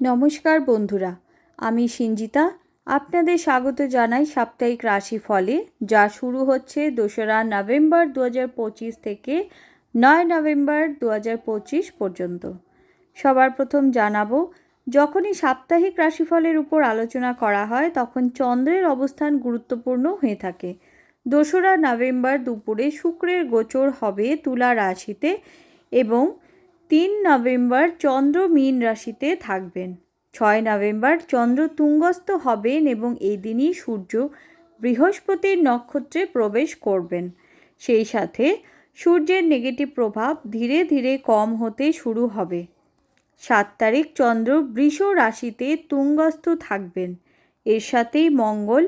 নমস্কার বন্ধুরা, আমি সিঞ্জিতা আপনাদের স্বাগত জানাই সাপ্তাহিক রাশি ফলে যা শুরু হচ্ছে দোসরা নভেম্বর দু পঁচিশ থেকে নয় নভেম্বর দু পঁচিশ পর্যন্ত। সবার প্রথম জানাব, যখনই সাপ্তাহিক রাশিফলের উপর আলোচনা করা হয়, তখন চন্দ্রের অবস্থান গুরুত্বপূর্ণ হয়ে থাকে। দোসরা নভেম্বর দুপুরে শুক্রের গোচর হবে তুলা রাশিতে এবং তিন নভেম্বর চন্দ্র মীন রাশিতে থাকবেন। ছয় নভেম্বর চন্দ্র তুঙ্গস্থ হবেন এবং এই দিনই সূর্য বৃহস্পতির নক্ষত্রে প্রবেশ করবেন। সেই সাথে সূর্যের নেগেটিভ প্রভাব ধীরে ধীরে কম হতে শুরু হবে। সাত তারিখ চন্দ্র বৃষ রাশিতে তুঙ্গস্থ থাকবেন। এর সাথেই মঙ্গল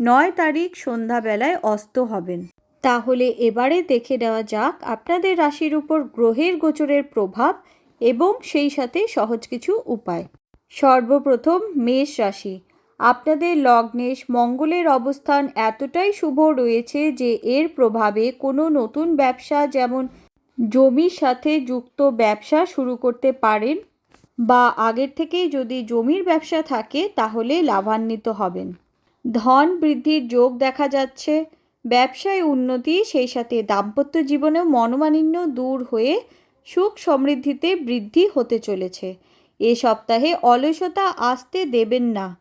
নয় তারিখ সন্ধ্যাবেলায় অস্ত হবেন। তাহলে এবারে দেখে নেওয়া যাক আপনাদের রাশির উপর গ্রহের গোচরের প্রভাব এবং সেই সাথে সহজ কিছু উপায়। সর্বপ্রথম মেষ রাশি। আপনাদের লগ্নেশ মঙ্গলের অবস্থান এতটাই শুভ রয়েছে যে এর প্রভাবে কোনো নতুন ব্যবসা যেমন জমির সাথে যুক্ত ব্যবসা শুরু করতে পারেন বা আগের থেকেই যদি জমির ব্যবসা থাকে তাহলে লাভান্বিত হবেন। ধন বৃদ্ধির যোগ দেখা যাচ্ছে। ব্যবসায় উন্নতি, সেই সাথে দাম্পত্য জীবনেও মনোমালিন্য দূর হয়ে সুখ সমৃদ্ধিতে বৃদ্ধি হতে চলেছে। এ সপ্তাহে অলসতা আসতে দেবেন না।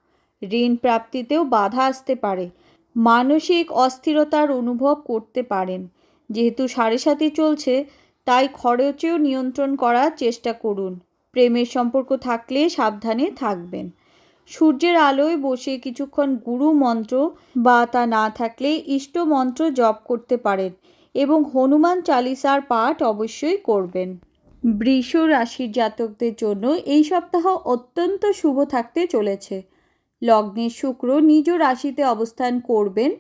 ঋণ প্রাপ্তিতেও বাধা আসতে পারে। মানসিক অস্থিরতার অনুভব করতে পারেন। যেহেতু সাড়ে সাথে চলছে, তাই খরচেও নিয়ন্ত্রণ করার চেষ্টা করুন। প্রেমের সম্পর্ক থাকলে সাবধানে থাকবেন। সূর্যের আলোয় বসে কিছুক্ষণ গুরু মন্ত্র বা তা না থাকলে ইষ্ট মন্ত্র জপ করতে পারেন এবং হনুমান চালিসার পাঠ অবশ্যই করবেন। বৃষ রাশির জাতকদের জন্য এই সপ্তাহ অত্যন্ত শুভ থাকতে চলেছে। লগ্নের শুক্র নিজ রাশিতে অবস্থান করবেন।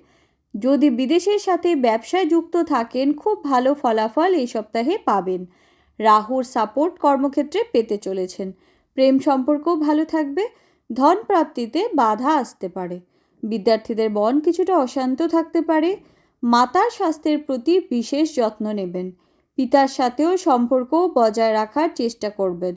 যদি বিদেশের সাথে ব্যবসায় যুক্ত থাকেন, খুব ভালো ফলাফল এই সপ্তাহে পাবেন। রাহুর সাপোর্ট কর্মক্ষেত্রে পেতে চলেছেন। প্রেম সম্পর্কও ভালো থাকবে। ধন প্রাপ্তিতে বাধা আসতে পারে। বিদ্যার্থীদের মন কিছুটা অশান্ত থাকতে পারে। মাতার স্বাস্থ্যের প্রতি বিশেষ যত্ন নেবেন। পিতার সাথেও সম্পর্ক বজায় রাখার চেষ্টা করবেন।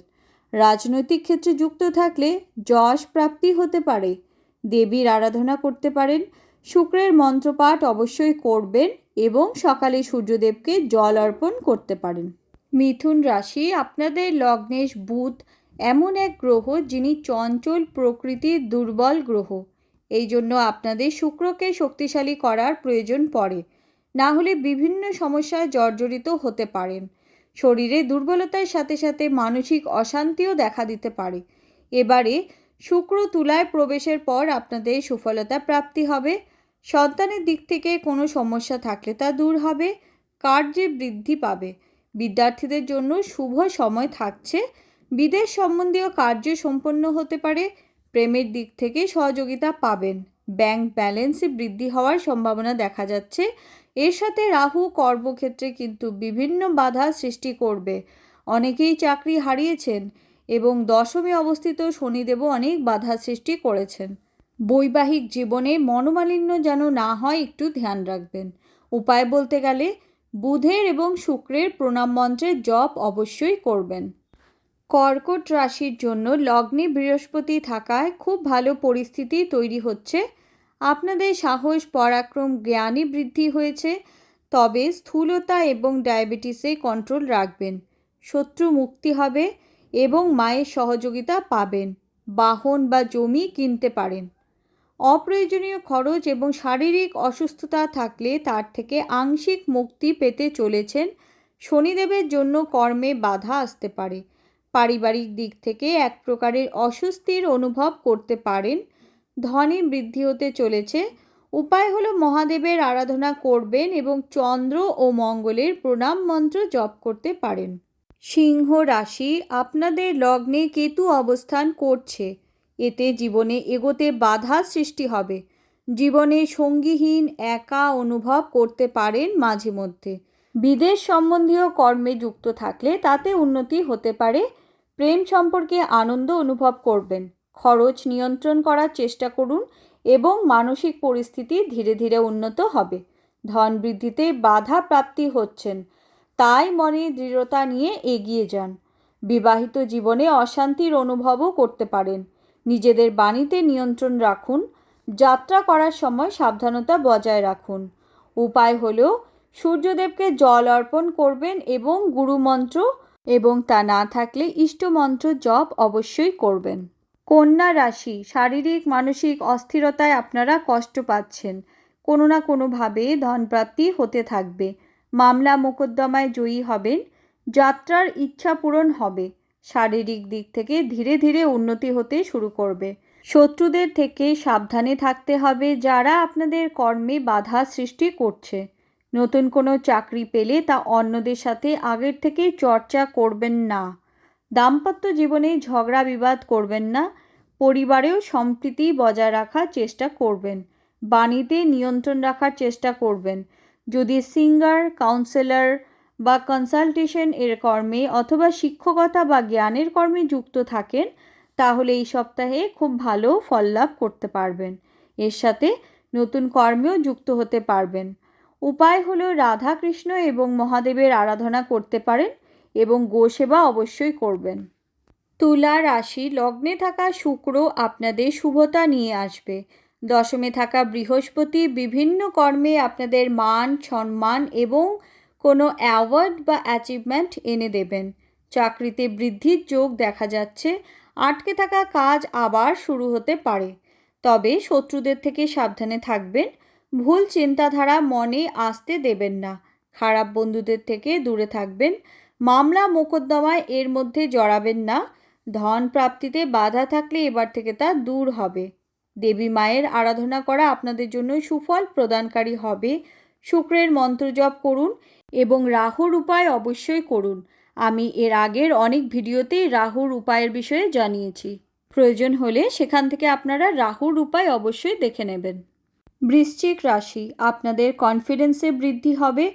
রাজনৈতিক ক্ষেত্রে যুক্ত থাকলে যশ প্রাপ্তি হতে পারে। দেবীর আরাধনা করতে পারেন। শুক্রের মন্ত্রপাঠ অবশ্যই করবেন এবং সকালে সূর্যদেবকে জল অর্পণ করতে পারেন। মিথুন রাশি, আপনাদের লগ্নেশ বুধ এমন এক গ্রহ যিনি চঞ্চল প্রকৃতির দুর্বল গ্রহ। এই জন্য আপনাদের শুক্রকে শক্তিশালী করার প্রয়োজন পড়ে। না হলে বিভিন্ন সমস্যায় জর্জরিত হতে পারেন। শরীরে দুর্বলতার সাথে সাথে মানসিক অশান্তিও দেখা দিতে পারে। এবারে শুক্র তুলায় প্রবেশের পর আপনাদের সুফলতা প্রাপ্তি হবে। সন্তানের দিক থেকে কোনো সমস্যা থাকলে তা দূর হবে। কার্যে বৃদ্ধি পাবে। বিদ্যার্থীদের জন্য শুভ সময় থাকছে। বিদেশ সম্বন্ধীয় কার্য সম্পন্ন হতে পারে, প্রেমের দিক থেকে সহযোগিতা পাবেন। ব্যাংক ব্যালেন্সে বৃদ্ধি হওয়ার সম্ভাবনা দেখা যাচ্ছে। এর সাথে রাহু কর্মক্ষেত্রে কিন্তু বিভিন্ন বাধা সৃষ্টি করবে। অনেকেই চাকরি হারিয়েছেন এবং দশমে অবস্থিত শনিদেবও অনেক বাধা সৃষ্টি করেছেন। বৈবাহিক জীবনে মনোমালিন্য যেন না হয়, একটু ধ্যান রাখবেন। উপায় বলতে গেলে, বুধের এবং শুক্রের প্রণাম মন্ত্রের জপ অবশ্যই করবেন। কর্কট রাশির জন্য লগ্নে বৃহস্পতি থাকায় খুব ভালো পরিস্থিতি তৈরি হচ্ছে। আপনাদের সাহস, পরাক্রম, জ্ঞানী বৃদ্ধি হয়েছে। তবে স্থূলতা এবং ডায়াবেটিসে কন্ট্রোল রাখবেন। শত্রু মুক্তি হবে এবং মায়ের সহযোগিতা পাবেন। বাহন বা জমি কিনতে পারেন। অপ্রয়োজনীয় খরচ এবং শারীরিক অসুস্থতা থাকলে তার থেকে আংশিক মুক্তি পেতে চলেছেন। শনিদেবের জন্য কর্মে বাধা আসতে পারে। পারিবারিক দিক থেকে এক প্রকারের অস্বস্তির অনুভব করতে পারেন। ধনে বৃদ্ধি হতে চলেছে। উপায় হলো মহাদেবের আরাধনা করবেন এবং চন্দ্র ও মঙ্গলের প্রণাম মন্ত্র জপ করতে পারেন। সিংহ রাশি, আপনাদের লগ্নে কেতু অবস্থান করছে। এতে জীবনে এগোতে বাধা সৃষ্টি হবে। জীবনে সঙ্গীহীন, একা অনুভব করতে পারেন মাঝে মধ্যে। বিদেশ সম্বন্ধীয় কর্মে যুক্ত থাকলে তাতে উন্নতি হতে পারে। প্রেম সম্পর্কে আনন্দ অনুভব করবেন। খরচ নিয়ন্ত্রণ করার চেষ্টা করুন এবং মানসিক পরিস্থিতি ধীরে ধীরে উন্নত হবে। ধন বৃদ্ধিতে বাধা প্রাপ্তি হচ্ছেন। তাই মনে দৃঢ়তা নিয়ে এগিয়ে যান। বিবাহিত জীবনে অশান্তির অনুভবও করতে পারেন। নিজেদের বাণীতে নিয়ন্ত্রণ রাখুন। যাত্রা করার সময় সাবধানতা বজায় রাখুন। উপায় হলো সূর্যদেবকে জল অর্পণ করবেন এবং গুরুমন্ত্র এবং তা না থাকলে ইষ্টমন্ত্র জপ অবশ্যই করবেন। কন্যা রাশি, শারীরিক, মানসিক অস্থিরতায় আপনারা কষ্ট পাচ্ছেন। কোনো না কোনোভাবে ধনপ্রাপ্তি হতে থাকবে। মামলা মোকদ্দমায় জয়ী হবেন। যাত্রার ইচ্ছা পূরণ হবে। শারীরিক দিক থেকে ধীরে ধীরে উন্নতি হতে শুরু করবে। শত্রুদের থেকে সাবধানে থাকতে হবে যারা আপনাদের কর্মে বাধা সৃষ্টি করছে। নতুন কোনো চাকরি পেলে তা অন্যদের সাথে আগের থেকেই চর্চা করবেন না। দাম্পত্য জীবনে ঝগড়া বিবাদ করবেন না। পরিবারেও সম্প্রীতি বজায় রাখার চেষ্টা করবেন। বাণীতে নিয়ন্ত্রণ রাখার চেষ্টা করবেন। যদি সিঙ্গার, কাউন্সেলর বা কনসালটেশন এর কর্মে অথবা শিক্ষকতা বা জ্ঞানের কর্মে যুক্ত থাকেন, তাহলে এই সপ্তাহে খুব ভালো ফল লাভ করতে পারবেন। এর সাথে নতুন কর্মেও যুক্ত হতে পারবেন। উপায় হলো রাধা কৃষ্ণ এবং মহাদেবের আরাধনা করতে পারেন এবং গোসেবা অবশ্যই করবেন। তুলা রাশি, লগ্নে থাকা শুক্র আপনাদের শুভতা নিয়ে আসবে। দশমে থাকা বৃহস্পতি বিভিন্ন কর্মে আপনাদের মান, সম্মান এবং কোনো অ্যাওয়ার্ড বা অ্যাচিভমেন্ট এনে দেবেন। চাকরিতে বৃদ্ধির যোগ দেখা যাচ্ছে। আটকে থাকা কাজ আবার শুরু হতে পারে। তবে শত্রুদের থেকে সাবধানে থাকবেন। ভুল চিন্তাধারা মনে আসতে দেবেন না। খারাপ বন্ধুদের থেকে দূরে থাকবেন। মামলা মোকদ্দমায় এর মধ্যে জড়াবেন না। ধন প্রাপ্তিতে বাধা থাকলে এবার থেকে তা দূর হবে। দেবী মায়ের আরাধনা করা আপনাদের জন্য সুফল প্রদানকারী হবে। শুক্রের মন্ত্র জপ করুন এবং রাহুর উপায় অবশ্যই করুন। আমি এর আগের অনেক ভিডিওতেই রাহুর উপায়ের বিষয়ে জানিয়েছি। প্রয়োজন হলে সেখান থেকে আপনারা রাহুর উপায় অবশ্যই দেখে নেবেন। বৃশ্চিক রাশি, আপনাদের কনফিডেন্সে বৃদ্ধি হবে,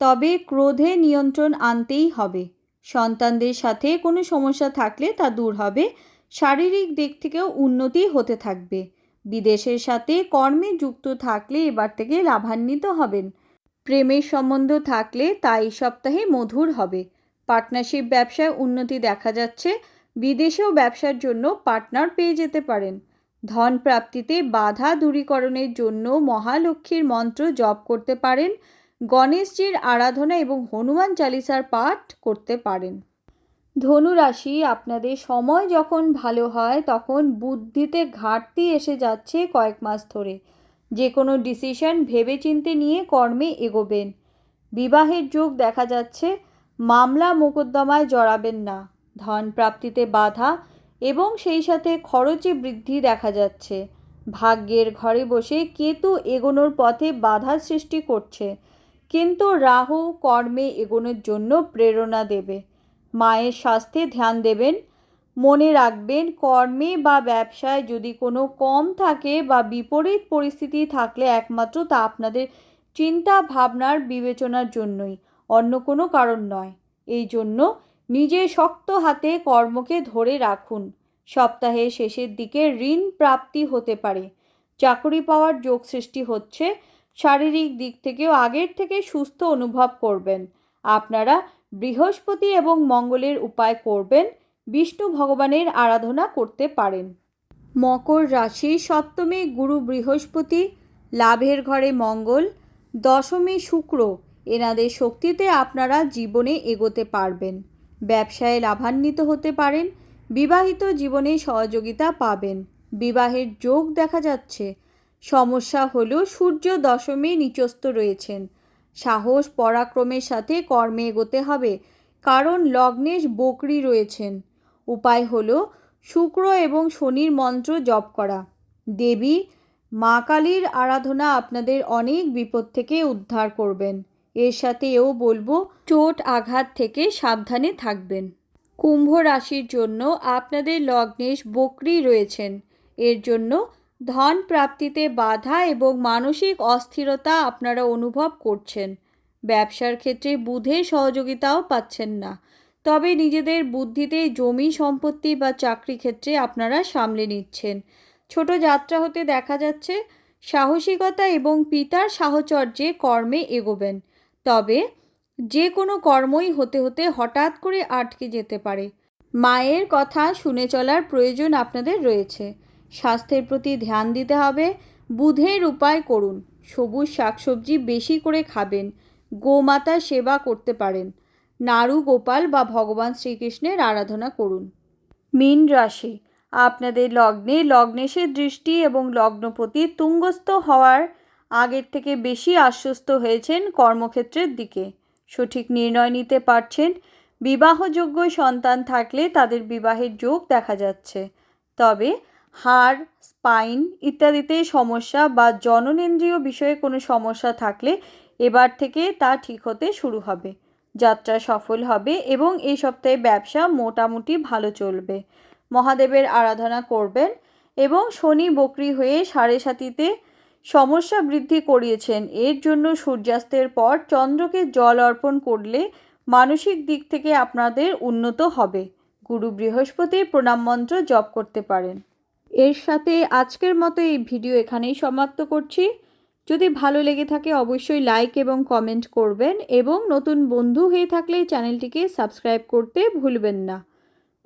তবে ক্রোধে নিয়ন্ত্রণ আনতেই হবে। সন্তানদের সাথে কোনো সমস্যা থাকলে তা দূর হবে, শারীরিক দিক থেকেও উন্নতি হতে থাকবে। বিদেশের সাথে কর্মে যুক্ত থাকলে এবার থেকে লাভান্বিত হবেন। প্রেমের সম্বন্ধ থাকলে তা এই সপ্তাহে মধুর হবে। পার্টনারশিপ ব্যবসায় উন্নতি দেখা যাচ্ছে, বিদেশেও ব্যবসার জন্য পার্টনার পেয়ে যেতে পারেন। ধন প্রাপ্তিতে বাধা দূরীকরণের জন্য মহালক্ষ্মীর মন্ত্র জপ করতে পারেন, গণেশজির আরাধনা এবং হনুমান চালিসার পাঠ করতে পারেন। ধনু রাশি আপনাদের সময় যখন ভালো হয়, তখন বুদ্ধিতে ঘাটতি এসে যাচ্ছে কয়েক মাস ধরে। যে কোনো ডিসিশন ভেবেচিন্তে নিয়ে কর্মে এগোবেন। বিবাহের যোগ দেখা যাচ্ছে, মামলা মোকদ্দমায় জড়াবেন না। ধন প্রাপ্তিতে বাধা এবং সেই সাথে খরচে বৃদ্ধি দেখা যাচ্ছে। ভাগ্যের ঘরে বসে কেতু এগোনোর পথে বাধা সৃষ্টি করছে। কিন্তু রাহু কর্মে এগোনোর জন্য প্রেরণা দেবে। মায়ের স্বাস্থ্যে ধ্যান দেবেন। মনে রাখবেন, কর্মে বা ব্যবসায় যদি কোনো কম থাকে বা বিপরীত পরিস্থিতি থাকলে একমাত্র তা আপনাদের চিন্তা ভাবনার বিবেচনার জন্যই, অন্য কোনো কারণ নয়। এই জন্য নিজে শক্ত হাতে কর্মকে ধরে রাখুন। সপ্তাহের শেষের দিকে ঋণ প্রাপ্তি হতে পারে। চাকরি পাওয়ার যোগ সৃষ্টি হচ্ছে। শারীরিক দিক থেকেও আগের থেকে সুস্থ অনুভব করবেন। আপনারা বৃহস্পতি এবং মঙ্গলের উপায় করবেন। বিষ্ণু ভগবানের আরাধনা করতে পারেন। মকর রাশি সপ্তমী গুরু বৃহস্পতি, লাভের ঘরে মঙ্গল, দশমী শুক্র। এনাদের শক্তিতে আপনারা জীবনে এগোতে পারবেন। ব্যবসায় লাভান্বিত হতে পারেন, বিবাহিত জীবনে সহযোগিতা পাবেন। বিবাহের যোগ দেখা যাচ্ছে। সমস্যা হল সূর্য দশমে নিচস্থ রয়েছেন। সাহস পরাক্রমের সাথে কর্মে এগোতে হবে, কারণ লগ্নেশ বকরি রয়েছেন। উপায় হলো শুক্র এবং শনির মন্ত্র জপ করা। দেবী, মা কালীর আরাধনা আপনাদের অনেক বিপদ থেকে উদ্ধার করবেন। এর সাথে এও বলব, চোট আঘাত থেকে সাবধানে থাকবেন। কুম্ভ রাশির জন্য আপনাদের লগ্নেশ বকরি রয়েছেন। এর জন্য ধন প্রাপ্তিতে বাধা এবং মানসিক অস্থিরতা আপনারা অনুভব করছেন। ব্যবসার ক্ষেত্রে বুধের সহযোগিতাও পাচ্ছেন না। তবে নিজেদের বুদ্ধিতে জমি সম্পত্তি বা চাকরি ক্ষেত্রে আপনারা সামলে নিচ্ছেন। ছোট যাত্রা হতে দেখা যাচ্ছে, সাহসিকতা এবং পিতার সাহচর্যে কর্মে এগোবেন। তবে যে কোনো কর্মই হতে হতে হঠাৎ করে আটকে যেতে পারে। মায়ের কথা শুনে চলার প্রয়োজন আপনাদের রয়েছে। স্বাস্থ্যের প্রতি ধ্যান দিতে হবে। বুধের উপায় করুন। সবুজ শাকসবজি বেশি করে খাবেন। গোমাতার সেবা করতে পারেন। নাড়ু গোপাল বা ভগবান শ্রীকৃষ্ণের আরাধনা করুন। মীন রাশি, আপনাদের লগ্নে লগ্নেশের দৃষ্টি এবং লগ্নপতি তুঙ্গস্থ হওয়ার আগের থেকে বেশি আশ্বস্ত হয়েছেন কর্মক্ষেত্রের দিকে। সঠিক নির্ণয় নিতে পারছেন। বিবাহযোগ্য সন্তান থাকলে তাদের বিবাহের যোগ দেখা যাচ্ছে। তবে হাড়, স্পাইন ইত্যাদিতে সমস্যা বা জননেন্দ্রিয় বিষয়ে কোনো সমস্যা থাকলে এবার থেকে তা ঠিক হতে শুরু হবে। যাত্রা সফল হবে এবং এই সপ্তাহে ব্যবসা মোটামুটি ভালো চলবে। মহাদেবের আরাধনা করবেন এবং শনি বকরি হয়ে সাড়ে সাতিতে সমস্যা বৃদ্ধি করিয়েছেন। এর জন্য সূর্যাস্তের পর চন্দ্রকে জল অর্পণ করলে মানসিক দিক থেকে আপনাদের উন্নত হবে। গুরু বৃহস্পতির প্রণাম মন্ত্র জপ করতে পারেন। এর সাথে আজকের মতো এই ভিডিও এখানেই সমাপ্ত করছি। যদি ভালো লেগে থাকে অবশ্যই লাইক এবং কমেন্ট করবেন এবং নতুন বন্ধু হয়ে থাকলে চ্যানেলটিকে সাবস্ক্রাইব করতে ভুলবেন না।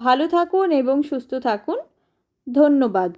ভালো থাকুন এবং সুস্থ থাকুন। ধন্যবাদ।